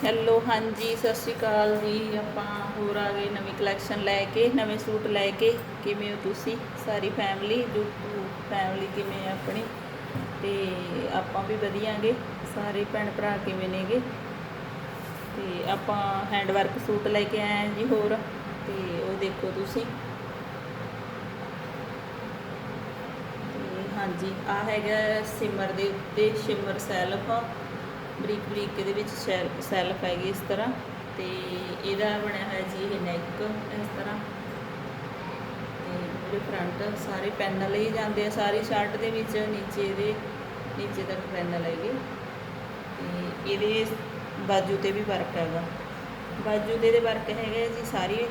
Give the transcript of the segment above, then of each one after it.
Hello ਹਾਂਜੀ, ਸਤਿ ਸ਼੍ਰੀ ਅਕਾਲ ਜੀ। ਆਪਾਂ ਹੋਰ ਆ ਗਏ ਨਵੀਂ ਕਲੈਕਸ਼ਨ ਲੈ ਕੇ, ਨਵੇਂ ਸੂਟ ਲੈ ਕੇ। ਕਿਵੇਂ ਹੋ ਤੁਸੀਂ? ਸਾਰੀ ਫੈਮਿਲੀ ਜੁੱਟੂ ਫੈਮਿਲੀ ਕਿਵੇਂ ਹੈ ਆਪਣੀ? ਤੇ ਆਪਾਂ ਵੀ ਵਧੀਆਂਗੇ ਸਾਰੇ ਭੈਣ ਭਰਾ ਕਿਵੇਂ ਨੇਗੇ? ਤੇ ਆਪਾਂ ਹੈਂਡ ਵਰਕ ਸੂਟ ਲੈ ਕੇ ਆਏ ਹਾਂ ਜੀ ਹੋਰ। ਤੇ ਉਹ ਦੇਖੋ ਤੁਸੀਂ। ਤੇ ਹਾਂਜੀ ਆ ਹੈਗਾ ਸਿਮਰ ਦੇ ਉੱਤੇ, ਸ਼ਿਮਰ ਸੈਲਫ। ਬਰੀਕ ਬਰੀਕ ਇਹਦੇ ਵਿੱਚ ਸੈਲਫ ਹੈਗੀ ਇਸ ਤਰ੍ਹਾਂ ਤੇ ਇਹਦਾ ਬਣਿਆ ਹੋਇਆ ਜੀ ਇਹ ਨੈਕ ਇਸ ਤਰ੍ਹਾਂ। ਤੇ ਮੇਰੇ ਫਰੰਟ ਸਾਰੇ ਪੈਨਲ ਹੀ ਜਾਂਦੇ ਆ, ਸਾਰੀ ਸ਼ਰਟ ਦੇ ਵਿੱਚ, ਨੀਚੇ ਇਹਦੇ ਨੀਚੇ ਤੱਕ ਪੈਨਲ ਹੈਗੇ। ਤੇ ਇਹਦੇ ਬਾਜੂ ਤੇ ਵੀ ਵਰਕ ਹੈਗਾ। ਬਾਜੂ ਦੇ ਇਹਦੇ ਵਰਕ ਹੈਗਾ ਜੀ ਸਾਰੀ।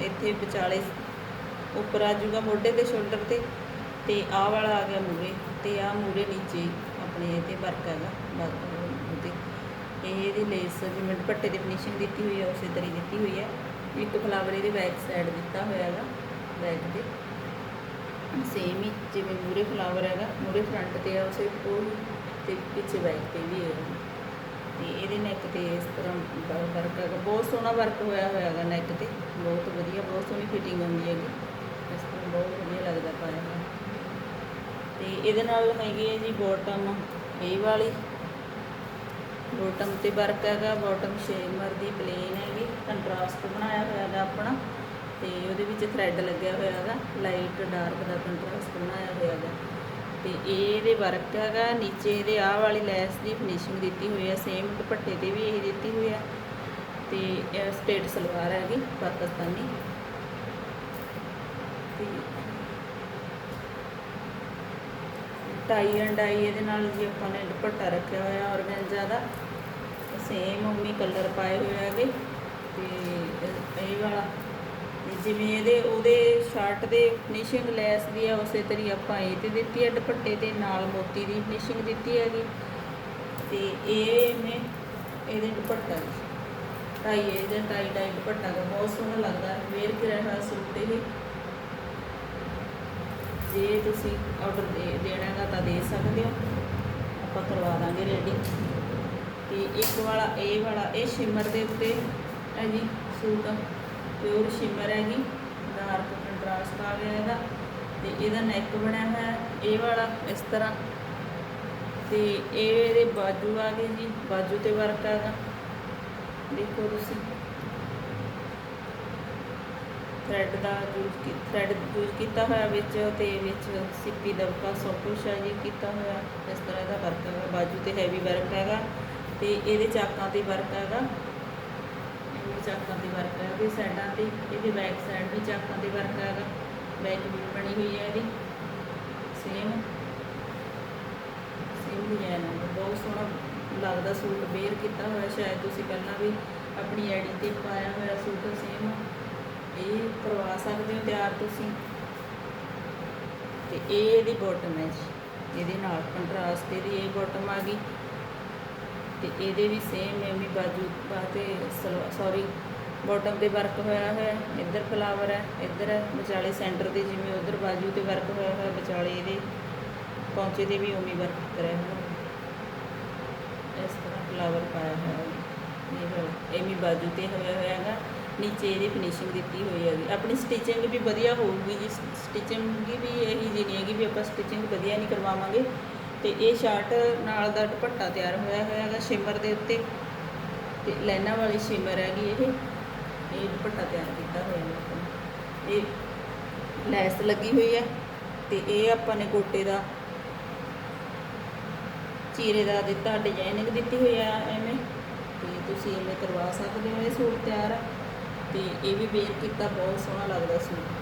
ਇੱਥੇ ਵਿਚਾਲੇ ਉੱਪਰ ਆ ਜੂਗਾ ਮੋਢੇ ਤੇ ਸ਼ੋਲਡਰ ਤੇ ਤੇ ਆਹ ਵਾਲਾ ਆ ਗਿਆ ਮੂਰੇ ਤੇ ਆਹ ਮੂਰੇ ਨੀਚੇ ਆਪਣੇ ਇਹ ਤੇ ਵਰਕ ਹੈਗਾ। ਬਾਜੂ ਇਹਦੀ ਲੇਸ ਜਿਵੇਂ ਦੁਪੱਟੇ ਦੀ ਫਿਨਿਸ਼ਿੰਗ ਦਿੱਤੀ ਹੋਈ ਹੈ, ਉਸੇ ਤਰ੍ਹਾਂ ਹੀ ਦਿੱਤੀ ਹੋਈ ਹੈ। ਇੱਕ ਫਲਾਵਰ ਇਹਦੇ ਬੈਕ ਸਾਈਡ ਦਿੱਤਾ ਹੋਇਆ ਹੈਗਾ ਬੈਕ ਤੇ। ਸੇਮ ਹੀ ਜਿਵੇਂ ਮੂਰੇ ਫਲਾਵਰ ਹੈਗਾ ਮੂਰੇ ਫਰੰਟ ਤੇ ਆ, ਉਸੇ ਉਹ ਤੇ ਪਿੱਛੇ ਬੈਕ ਤੇ ਵੀ ਹੈ। ਤੇ ਇਹਦੇ ਨੈਕ ਤੇ ਇਸ ਤਰ੍ਹਾਂ ਵਰਕ ਹੈਗਾ। ਬਹੁਤ ਸੋਹਣਾ ਵਰਕ ਹੋਇਆ ਹੋਇਆ ਹੈਗਾ ਨੈਕ ਤੇ। ਬਹੁਤ ਵਧੀਆ, ਬਹੁਤ ਸੋਹਣੀ ਫਿਟਿੰਗ ਆਉਂਦੀ ਹੈਗੀ। ਇਸ ਤਰ੍ਹਾਂ ਬਹੁਤ ਵਧੀਆ ਲੱਗਦਾ ਪਾਇਆ ਹੋਇਆ। ਤੇ ਇਹਦੇ ਨਾਲ ਹੈਗੀ ਹੈ ਜੀ ਬੋਟਮ ਇਹ ਵਾਲੀ। ਬੋਟਮ ਤੇ ਵਰਕ ਹੈਗਾ ਬੋਟਮ ਸ਼ੇਮਰ ਦੀ ਪਲੇਨ ਹੈਗੀ ਕੰਟਰਾਸਟ ਬਣਾਇਆ ਹੋਇਆ ਹੈਗਾ ਆਪਣਾ, ਤੇ ਉਹਦੇ ਵਿੱਚ ਥ੍ਰੈਡ ਲੱਗਿਆ ਹੋਇਆ ਹੈਗਾ ਲਾਈਟ ਡਾਰਕ ਦਾ ਕੰਟਰਾਸਟ ਬਣਾਇਆ ਹੋਇਆ ਹੈਗਾ। ਤੇ ਇਹ ਇਹਦੇ ਵਰਕ ਹੈਗਾ, ਨੀਚੇ ਇਹਦੇ ਆਹ ਵਾਲੀ ਲੈਸ ਦੀ ਫਿਨਿਸ਼ਿੰਗ ਦਿੱਤੀ ਹੋਈ ਹੈ ਸੇਮ ਦੁਪੱਟੇ ਤੇ ਵੀ ਇਹ ਦਿੱਤੀ ਹੋਈ ਹੈ ਤੇ ਇਹ ਸਟੇਟ ਸਲਵਾਰ ਹੈਗੀ, ਪਾਕਿਸਤਾਨੀ। ਤੇ ਟਾਈ ਐਂਡ ਡਾਈ ਇਹਦੇ ਨਾਲ ਜੀ ਆਪਾਂ ਨੇ ਦੁਪੱਟਾ ਰੱਖਿਆ ਹੋਇਆ ਔਰਗੈਂਜਾ ਦਾ। ਸੇਮ ਉਮੀ ਕਲਰ ਪਾਏ ਹੋਏ ਹੈਗੇ। ਤੇ ਇਹ- ਵਾਲਾ। ਜਿਵੇਂ ਇਹਦੇ, ਉਹਦੇ ਸ਼ਰਟ ਦੇ ਫਿਨਿਸ਼ਿੰਗ ਲੈਸ ਦੀ ਆ, ਉਸੇ ਤਰੀ ਆਪਾਂ ਇਹ ਤੇ ਦਿੱਤੀ ਹੈ ਦੁਪੱਟੇ ਤੇ, ਨਾਲ ਮੋਤੀ ਦੀ ਫਿਨਿਸ਼ਿੰਗ ਦਿੱਤੀ ਹੈਗੀ। ਤੇ ਇਹ ਨੇ ਇਹਦੇ ਦੁਪੱਟਾ ਜੀ ਟਾਈ ਇਹਦੇ ਟਾਈ ਡਾਈ ਦੁਪੱਟਾ ਦਾ। ਬਹੁਤ ਸੋਹਣਾ ਲੱਗਦਾ। ਵੇਅਰ ਕਰਿਆ ਹੋਇਆ ਸੂਟ ਇਹ। ਜੇ ਤੁਸੀਂ ਆਰਡਰ ਦੇ, ਦੇਣਾ ਹੈਗਾ ਤਾਂ ਦੇ ਸਕਦੇ ਹੋ। ਆਪਾਂ ਕਰਵਾ ਦਾਂਗੇ ਰੈਡੀ ਤੇ ਇੱਕ ਵਾਲਾ, ਇਹ ਵਾਲਾ, ਇਹ ਸ਼ਿਮਰ ਦੇ ਉੱਤੇ ਹੈ ਜੀ ਸੂਟ। ਪਿਓਰ ਸ਼ਿਮਰ ਹੈਗੀ। ਡਾਰਕ ਕੰਟਰਾਸਟ ਆ ਗਿਆ ਇਹਦਾ। ਤੇ ਇਹਦਾ ਨੈਕ ਬਣਿਆ ਹੋਇਆ ਇਹ ਵਾਲਾ ਇਸ ਤਰ੍ਹਾਂ। ਤੇ ਇਹ ਇਹਦੇ ਬਾਜੂ ਆ ਗਏ ਜੀ। ਬਾਜੂ ਤੇ ਵਰਕ ਹੈਗਾ ਦੇਖੋ ਤੁਸੀਂ। ਥਰੈਡ ਦਾ ਯੂਜ਼ ਥਰੈਡ ਯੂਜ਼ ਕੀਤਾ ਹੋਇਆ ਵਿੱਚ ਤੇ ਵਿੱਚ ਸਿੱਪੀ ਦਬਕਾ ਸਭ ਕੁਛ ਹੈ ਜੀ ਕੀਤਾ ਹੋਇਆ। ਇਸ ਤਰ੍ਹਾਂ ਦਾ ਵਰਕ ਹੈਗਾ। ਬਾਜੂ ਤੇ ਹੈਵੀ ਵਰਕ ਹੈਗਾ ਤੇ ਇਹਦੇ ਚਾਕਾਂ ਤੇ ਵਰਕ ਹੈਗਾ। ਇਹਦੇ ਚਾਕਾਂ ਤੇ ਵਰਕ ਹੈ ਇਹਦੇ ਸਾਈਡਾਂ ਤੇ ਇਹਦੇ ਬੈਕ ਸਾਈਡ ਵੀ ਚਾਕਾਂ ਤੇ ਵਰਕ ਹੈਗਾ। ਬੈਕ ਵੀ ਬਣੀ ਹੋਈ ਹੈ ਇਹਦੀ। ਸੇਮ ਸੇਮ ਡਿਜ਼ਾਈਨ ਹੈ। ਬਹੁਤ ਸੋਹਣਾ ਲੱਗਦਾ ਸੂਟ। ਵੇਅਰ ਕੀਤਾ ਹੋਇਆ ਸ਼ਾਇਦ ਤੁਸੀਂ ਪਹਿਲਾਂ ਵੀ ਆਪਣੀ ਆਈਡੀ ਤੇ ਪਾਇਆ ਹੋਇਆ ਸੂਟ ਸੇਮ ਇਹ ਕਰਵਾ ਸਕਦੇ ਹੋ ਤਿਆਰ ਤੁਸੀਂ? ਤੇ ਇਹ ਇਹਦੀ ਬਾਟਮ ਹੈ ਜੀ। ਇਹਦੇ ਨਾਲ ਕੰਟਰਾਸਟ ਇਹਦੀ ਇਹ ਬਾਟਮ ਆ ਗਈ। ਤੇ ਇਹਦੇ ਵੀ ਸੇਮ ਐਵੇਂ ਬਾਜੂ ਬਾਤੇ ਸੌਰੀ ਬਾਟਮ ਤੇ ਵਰਕ ਹੋਇਆ ਹੋਇਆ, ਇੱਧਰ ਫਲਾਵਰ ਹੈ, ਇੱਧਰ ਹੈ, ਵਿਚਾਲੇ ਸੈਂਟਰ ਦੇ ਜਿਵੇਂ ਉਧਰ ਬਾਜੂ ਤੇ ਵਰਕ ਹੋਇਆ ਹੋਇਆ, ਵਿਚਾਲੇ ਇਹਦੇ ਪੌਂਚੇ ਤੇ ਵੀ ਉਵੇਂ ਵਰਕ ਕਰਿਆ ਹੋਇਆ। ਇਸ ਤਰ੍ਹਾਂ ਫਲਾਵਰ ਪਾਇਆ ਹੋਇਆ। ਇਹ ਵਾਲਾ ਐਵੇਂ ਬਾਜੂ ਤੇ ਹੋਇਆ ਹੋਇਆ ਹੈਗਾ। ਨੀਚੇ ਇਹਦੀ ਫਿਨਿਸ਼ਿੰਗ ਦਿੱਤੀ ਹੋਈ ਹੈਗੀ। ਆਪਣੀ ਸਟਿਚਿੰਗ ਵੀ ਵਧੀਆ ਹੋਊਗੀ ਜੀ। ਸਟਿਚਿੰਗ ਵੀ ਇਹੀ ਜਿਹੀ ਨਹੀਂ ਹੈਗੀ ਵੀ ਆਪਾਂ ਸਟਿਚਿੰਗ ਵਧੀਆ ਨਹੀਂ ਕਰਵਾਵਾਂਗੇ। ਤੇ ਇਹ ਸ਼ਰਟ ਨਾਲ ਦਾ ਦੁਪੱਟਾ ਤਿਆਰ ਹੋਇਆ ਹੋਇਆ ਹੈਗਾ ਸ਼ਿਮਰ ਦੇ ਉੱਤੇ। ਤੇ ਲੈਣਾ ਵਾਲੀ ਸ਼ਿਮਰ ਹੈਗੀ ਇਹ। ਇਹ ਦੁਪੱਟਾ ਤਿਆਰ ਕੀਤਾ ਹੋਇਆ ਹੈ ਆਪਾਂ ਨੇ। ਇਹ ਲੈਸ ਲੱਗੀ ਹੋਈ ਹੈ। ਤੇ ਇਹ ਆਪਾਂ ਨੇ ਗੋਟੇ ਦਾ ਚੀਰੇ ਦਾ ਦਿੱਤਾ ਡਿਜ਼ਾਈਨਿੰਗ ਦਿੱਤੀ ਹੋਈ ਆ ਐਵੇਂ। ਤੇ ਤੁਸੀਂ ਐਵੇਂ ਕਰਵਾ ਸਕਦੇ ਹੋ, ਇਹ ਸੂਟ ਤਿਆਰ ਆ। ਤੇ ਇਹ ਵੀ ਵੇਅਰ ਕੀਤਾ ਬਹੁਤ ਸੋਹਣਾ ਲੱਗਦਾ ਸੂਟ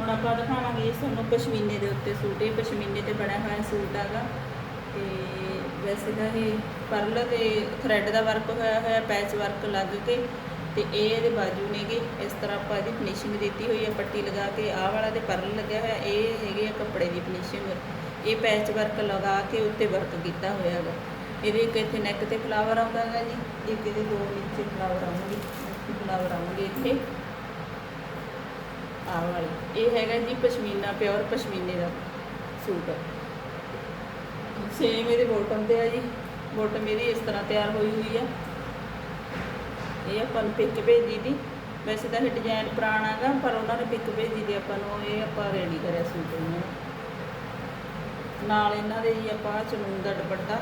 ਹੁਣ ਆਪਾਂ ਦਿਖਾਵਾਂਗੇ ਤੁਹਾਨੂੰ ਪਸ਼ਮੀਨੇ ਦੇ ਉੱਤੇ ਸੂਟ। ਇਹ ਪਸ਼ਮੀਨੇ ਤੇ ਬਣਿਆ ਹੋਇਆ ਸੂਟ ਹੈਗਾ। ਤੇ ਵੈਸੇ ਤਾਂ ਇਹ ਪਰਲ ਤੇ ਥਰੈਡ ਦਾ ਵਰਕ ਹੋਇਆ ਹੋਇਆ ਪੈਚ ਵਰਕ ਲੱਗ ਕੇ ਤੇ ਇਹ ਇਹਦੇ ਬਾਜੂ ਨੇਗੇ। ਇਸ ਤਰ੍ਹਾਂ ਆਪਾਂ ਇਹਦੀ ਫਿਨਿਸ਼ਿੰਗ ਦਿੱਤੀ ਹੋਈ ਹੈ ਪੱਟੀ ਲਗਾ ਕੇ। ਆਹ ਵਾਲਾ ਤੇ ਪਰਲ ਲੱਗਿਆ ਹੋਇਆ, ਇਹ ਹੈਗੇ ਆ ਕੱਪੜੇ ਦੀ ਫਿਨਿਸ਼ਿੰਗ ਇਹ ਪੈਚ ਵਰਕ ਲਗਾ ਕੇ ਉੱਤੇ ਵਰਕ ਕੀਤਾ ਹੋਇਆ ਹੈਗਾ। ਇਹਦੇ ਇੱਕ ਇੱਥੇ ਨੈਕ ਤੇ ਫਲਾਵਰ ਆਉਂਦਾ ਹੈਗਾ ਜੀ, ਇੱਕ ਇਹਦੇ ਦੋ ਨੀਚੇ ਫਲਾਵਰ ਆਉਣਗੇ ਫਲਾਵਰ ਆਉਣਗੇ ਇੱਥੇ। ਆਹ ਵਾਲੀ, ਇਹ ਹੈਗਾ ਜੀ ਪਸ਼ਮੀਨਾ ਪਿਓਰ ਪਸ਼ਮੀਨੇ ਦਾ ਸੂਟ। ਸੇਮ ਇਹਦੇ ਬੋਟਮ ਤੇ ਆ ਜੀ ਬੋਟਮ ਇਹਦੀ ਇਸ ਤਰ੍ਹਾਂ ਤਿਆਰ ਹੋਈ ਹੋਈ ਆ। ਇਹ ਆਪਾਂ ਨੂੰ ਪਿਕ ਭੇਜੀ ਦੀ। ਵੈਸੇ ਤਾਂ ਇਹ ਡਿਜ਼ਾਈਨ ਪੁਰਾਣਾ ਗਾ ਪਰ ਉਹਨਾਂ ਨੇ ਪਿਕ ਭੇਜੀ ਦੀ ਆਪਾਂ ਨੂੰ, ਇਹ ਆਪਾਂ ਰੈਡੀ ਕਰਿਆ ਸੂਟ ਇਹਨਾਂ ਨਾਲ ਇਹਨਾਂ ਦੇ ਜੀ ਆਪਾਂ ਚਨੂਨ ਦਾ ਦੁਪੱਟਾ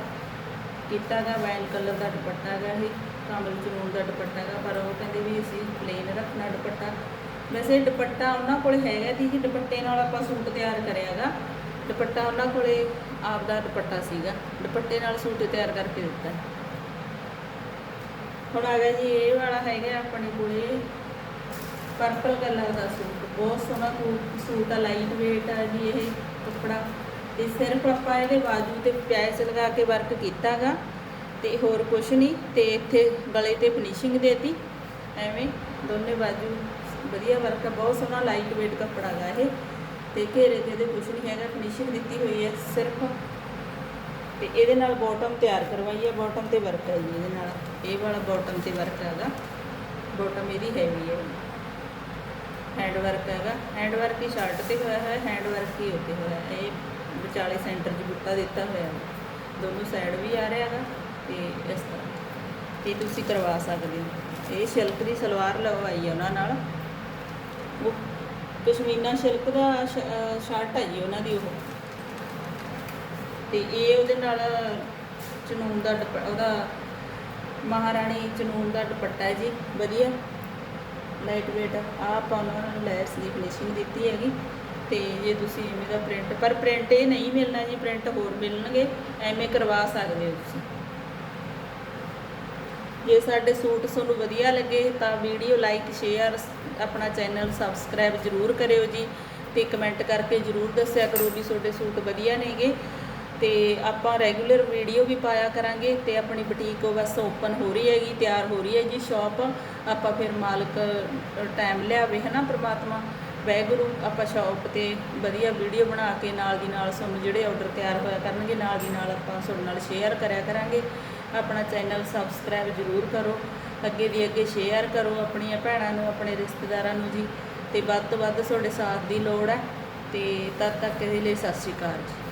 ਕੀਤਾ ਗਾ ਵਾਈਨ ਕਲਰ ਦਾ ਦੁਪੱਟਾ ਗਾ ਇਹ ਕਮਲ ਚਨੂਨ ਦਾ ਦੁਪੱਟਾ ਗਾ, ਪਰ ਉਹ ਕਹਿੰਦੇ ਵੀ ਅਸੀਂ ਪਲੇਨ ਰੱਖਣਾ ਦੁਪੱਟਾ। ਵੈਸੇ ਦੁਪੱਟਾ ਉਹਨਾਂ ਕੋਲ ਹੈਗਾ ਸੀ ਜੀ ਦੁਪੱਟੇ ਨਾਲ ਆਪਾਂ ਸੂਟ ਤਿਆਰ ਕਰਿਆਗਾ ਦੁਪੱਟਾ ਉਹਨਾਂ ਕੋਲੇ ਆਪ ਦਾ ਦੁਪੱਟਾ ਸੀਗਾ, ਦੁਪੱਟੇ ਨਾਲ ਸੂਟ ਤਿਆਰ ਕਰਕੇ ਦਿੱਤਾ। ਹੁਣ ਆ ਗਿਆ ਜੀ, ਇਹ ਵਾਲਾ ਹੈਗਾ ਆਪਣੇ ਕੋਲੇ ਪਰਪਲ ਕਲਰ ਦਾ ਸੂਟ, ਬਹੁਤ ਸੋਹਣਾ ਸੂਟ ਆ ਲਾਈਟ weight ਆ ਜੀ ਇਹ ਕੱਪੜਾ। ਤੇ ਸਿਰਫ ਆਪਾਂ ਇਹਦੇ ਬਾਜੂ ਤੇ ਪਿਆਸ ਲਗਾ ਕੇ ਵਰਕ ਕੀਤਾਗਾ ਤੇ ਹੋਰ ਕੁਛ ਨਹੀਂ, ਤੇ ਇੱਥੇ ਗਲੇ ਤੇ ਫਿਨਿਸ਼ਿੰਗ ਦੇਤੀ। ਐਵੇਂ ਦੋਨੇ ਬਾਜੂ ਵਧੀਆ ਵਰਕ ਆ, ਬਹੁਤ ਸੋਹਣਾ ਲਾਈਟ weight ਕੱਪੜਾ ਗਾ ਇਹ। ਤੇ ਘੇਰੇ ਤੇ ਇਹਦੇ ਕੁਛ ਨਹੀਂ ਹੈਗਾ ਫਿਨਿਸ਼ਿੰਗ ਦਿੱਤੀ ਹੋਈ ਹੈ ਸਿਰਫ। ਤੇ ਇਹਦੇ ਨਾਲ ਬਾਟਮ ਤਿਆਰ ਕਰਵਾਈ ਹੈ ਬਾਟਮ ਤੇ ਵਰਕ ਹੈ ਜੀ ਇਹਦੇ ਨਾਲ। ਇਹ ਵਾਲਾ ਬਾਟਮ ਤੇ ਵਰਕ ਹੈਗਾ ਬਾਟਮ ਇਹਦੀ ਹੈਵੀ ਹੈ ਹੈਂਡ ਵਰਕ ਹੈਗਾ ਹੈਂਡ ਵਰਕ ਹੀ ਸ਼ਰਟ ਤੇ ਹੋਇਆ ਹੈ ਹੈਂਡ ਵਰਕ ਹੀ ਉੱਤੇ ਹੋਇਆ। ਹੈ। ਇਹ ਵਿਚਾਲੇ ਸੈਂਟਰ 'ਚ ਬੂਟਾ ਦਿੱਤਾ ਹੋਇਆ ਹੈ ਦੋਨੋਂ ਸਾਈਡ ਵੀ ਆ ਰਿਹਾ ਹੈਗਾ ਤੇ ਇਸ ਤਰ੍ਹਾਂ। ਤੇ ਤੁਸੀਂ ਕਰਵਾ ਸਕਦੇ ਹੋ। ਇਹ ਸਿਲਕ ਦੀ ਸਲਵਾਰ ਲਵਾਈ ਹੈ ਉਹਨਾਂ ਨਾਲ। ਉਹ ਪਸ਼ਮੀਨਾ ਸਿਲਕ ਦਾ ਸ਼ਰਟ ਹੈ ਜੀ ਉਹਨਾਂ ਦੀ ਉਹ। ਤੇ ਇਹ ਉਹਦੇ ਨਾਲ ਚਨੂਨ ਦਾ ਦੁਪ- ਉਹਦਾ ਮਹਾਰਾਣੀ ਚਨੂਨ ਦਾ ਦੁਪੱਟਾ ਹੈ ਜੀ। ਵਧੀਆ। ਲਾਈਟ weight ਆ ਆਪਾਂ ਉਹਨਾਂ ਨੂੰ ਲੈਸ ਦੀ ਫਿਨਿਸ਼ਿੰਗ ਦਿੱਤੀ ਹੈਗੀ। ਤੇ ਜੇ ਤੁਸੀਂ ਇਵੇਂ ਦਾ ਪ੍ਰਿੰਟ ਪਰ ਪ੍ਰਿੰਟ ਇਹ ਨਹੀਂ ਮਿਲਣਾ ਜੀ ਪ੍ਰਿੰਟ ਹੋਰ ਮਿਲਣਗੇ, ਐਵੇਂ ਕਰਵਾ ਸਕਦੇ ਹੋ ਤੁਸੀਂ। ਜੇ ਸਾਡੇ ਸੂਟ ਤੁਹਾਨੂੰ ਵਧੀਆ ਲੱਗੇ ਤਾਂ ਵੀਡੀਓ ਲਾਈਕ ਸ਼ੇਅਰ ਆਪਣਾ ਚੈਨਲ ਸਬਸਕ੍ਰਾਈਬ ਜਰੂਰ ਕਰਿਓ ਜੀ ਤੇ ਕਮੈਂਟ ਕਰਕੇ ਜਰੂਰ ਦੱਸਿਆ ਕਰੋ ਵੀ ਤੁਹਾਡੇ ਸੂਟ ਵਧੀਆ ਨੇਗੇ। ਤੇ ਆਪਾਂ ਰੈਗੂਲਰ ਵੀਡੀਓ ਵੀ ਪਾਇਆ ਕਰਾਂਗੇ ਤੇ ਆਪਣੀ ਬੁਟੀਕ ਉਹ ਬਸ ਓਪਨ ਹੋ ਰਹੀ ਹੈਗੀ, ਤਿਆਰ ਹੋ ਰਹੀ ਹੈ ਜੀ ਸ਼ਾਪ ਆਪਾਂ ਫਿਰ ਮਾਲਕ ਟਾਈਮ ਲਿਆਵੇ, ਹਨਾ, ਪ੍ਰਮਾਤਮਾ। ਵੈਗੁਰੂ ਆਪਾਂ ਸ਼ਾਪ ਤੇ ਵਧੀਆ ਵੀਡੀਓ ਬਣਾ ਕੇ ਨਾਲ ਦੀ ਨਾਲ ਤੁਹਾਨੂੰ ਜਿਹੜੇ ਆਰਡਰ ਤਿਆਰ ਹੋਇਆ ਕਰਨਗੇ, ਨਾਲ ਦੀ ਨਾਲ ਆਪਾਂ ਤੁਹਾਡੇ ਨਾਲ ਸ਼ੇਅਰ ਕਰਿਆ ਕਰਾਂਗੇ। ਆਪਣਾ ਚੈਨਲ ਸਬਸਕ੍ਰਾਈਬ ਜਰੂਰ ਕਰੋ, ਅੱਗੇ ਦੀ ਅੱਗੇ ਸ਼ੇਅਰ ਕਰੋ ਆਪਣੀਆਂ ਭੈਣਾਂ ਨੂੰ, ਆਪਣੇ ਰਿਸ਼ਤੇਦਾਰਾਂ ਨੂੰ ਜੀ। ਤੇ ਵੱਧ ਤੋਂ ਵੱਧ ਤੁਹਾਡੇ ਸਾਥ ਦੀ ਲੋੜ ਹੈ। ਤੇ ਤਦ ਤੱਕ ਇਹਦੇ ਲਈ ਸਤਿ ਸ਼੍ਰੀ ਅਕਾਲ ਜੀ।